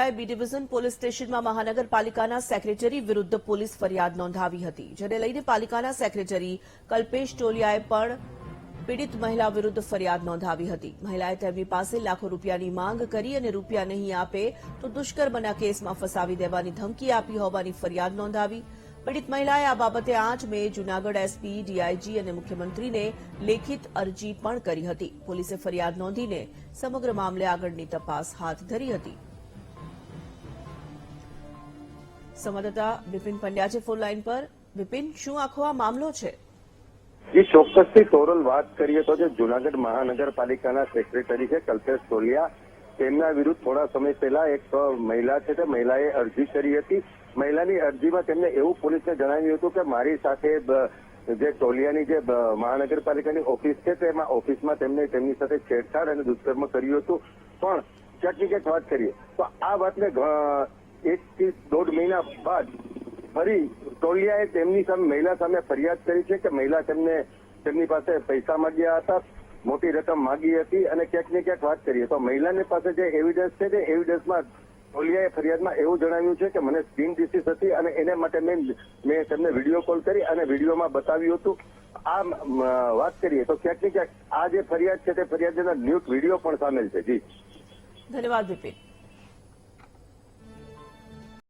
મહિલાએ B division police સ્ટેશનમાં મહાનગરપાલિકાના સેક્રેટરી વિરુદ્ધ પોલીસ ફરિયાદ નોંધાવી હતી, જેને લઈને પાલિકાના સેક્રેટરી કલ્પેશ ટોલિયાએ પણ પીડિત મહિલા વિરુદ્ધ ફરિયાદ નોંધાવી હતી. મહિલાએ તેમની પાસે લાખો રૂપિયાની માંગ કરી અને રૂપિયા નહીં આપે તો દુષ્કર્મના કેસમાં ફસાવી દેવાની ધમકી આપી હોવાની ફરિયાદ નોંધાવી. પીડિત મહિલાએ આ બાબતે આઠ મે જૂનાગઢ એસપી, ડીઆઈજી અને મુખ્યમંત્રીને લેખિત અરજી પણ કરી હતી. પોલીસે ફરિયાદ નોંધીને સમગ્ર મામલે આગળની તપાસ હાથ ધરી હતી. સંવાદદાતા વિપિન પંડ્યા છે ફોન લાઈન પર. વિપિન, શું આખો આ મામલો છે? જે ચોક્કસથી તોરલ વાત કરીએ તો જે જુનાગઢ મહાનગરપાલિકાના સેક્રેટરી છે, કલ્પેશ તોલિયા તેમના વિરુદ્ધ થોડા સમય પહેલા એક મહિલા છે તે મહિલાએ અરજી કરી હતી. મહિલાની અરજીમાં તેમને એવું પોલીસને જણાવ્યું હતું કે મારી સાથે જે ટોલિયાની જે મહાનગરપાલિકાની ઓફિસ છે, તેમાં ઓફિસમાં તેમને તેમની સાથે છેડછાડ અને દુષ્કર્મ કર્યું હતું. પણ, ક્યાંક ક્યાંક વાત કરીએ તો આ વાતને ઘ- એક થી દોઢ મહિના બાદ ફરી ટોલિયાએ તેમની સામે, મહિલા સામે ફરિયાદ કરી છે કે મહિલા તેમને તેમની પાસે પૈસા માંગ્યા હતા, મોટી રકમ માંગી હતી અને ક્યાંક ને ક્યાંક વાત કરીએ તો મહિલાની પાસે જે એવિડન્સ છે તે એવિડન્સમાં ટોલિયાએ ફરિયાદમાં એવું જણાવ્યું છે કે મને સ્કીન ડિસીઝ હતી અને એને માટે મેં મેં તેમને વીડિયો કોલ કરી અને વિડીયોમાં બતાવ્યું હતું. આ વાત કરીએ તો ક્યાંક ને ક્યાંક આ જે ફરિયાદ છે તે ફરિયાદના ન્યૂટ વીડિયો પણ સામેલ છે. જી. ધન્યવાદ બિપિન